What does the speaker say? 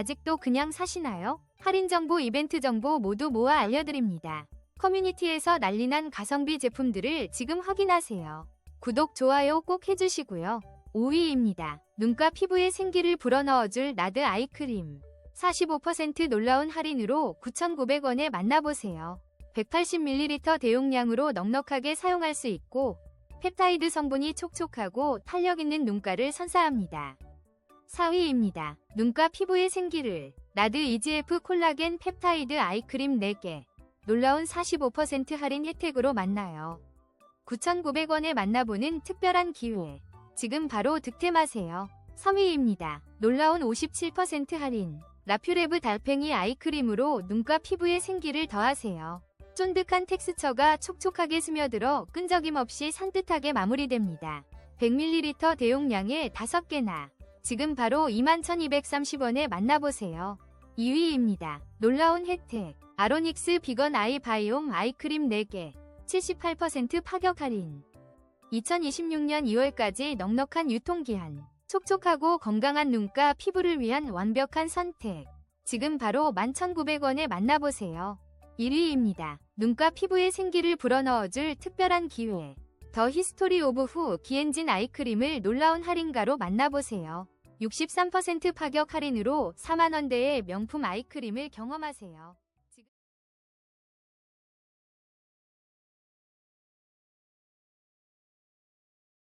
아직도 그냥 사시나요? 할인 정보, 이벤트 정보 모두 모아 알려드립니다. 커뮤니티에서 난리난 가성비 제품들을 지금 확인하세요. 구독, 좋아요 꼭 해주시고요. 5위입니다. 눈가 피부에 생기를 불어넣어줄 나드 아이크림. 45% 놀라운 할인으로 9,900원에 만나보세요. 180ml 대용량으로 넉넉하게 사용할 수 있고 펩타이드 성분이 촉촉하고 탄력 있는 눈가를 선사합니다. 4위입니다. 눈가 피부의 생기를 나드 EGF 콜라겐 펩타이드 아이크림 4개 놀라운 45% 할인 혜택으로 만나요. 9,900원에 만나보는 특별한 기회. 지금 바로 득템하세요. 3위입니다. 놀라운 57% 할인. 라퓨레브 달팽이 아이크림으로 눈가 피부에 생기를 더하세요. 쫀득한 텍스처가 촉촉하게 스며들어 끈적임 없이 산뜻하게 마무리됩니다. 100ml 대용량에 5개나. 지금 바로 21,230원에 만나보세요. 2위입니다. 놀라운 혜택. 아로닉스 비건 아이 바이옴 아이크림 4개. 78% 파격 할인. 2026년 2월까지 넉넉한 유통기한. 촉촉하고 건강한 눈가 피부를 위한 완벽한 선택. 지금 바로 11,900원에 만나보세요. 1위입니다. 눈가 피부에 생기를 불어넣어줄 특별한 기회. 더 히스토리 오브 후 기엔진 아이크림을 놀라운 할인가로 만나보세요. 63% 파격 할인으로 4만원대의 명품 아이크림을 경험하세요.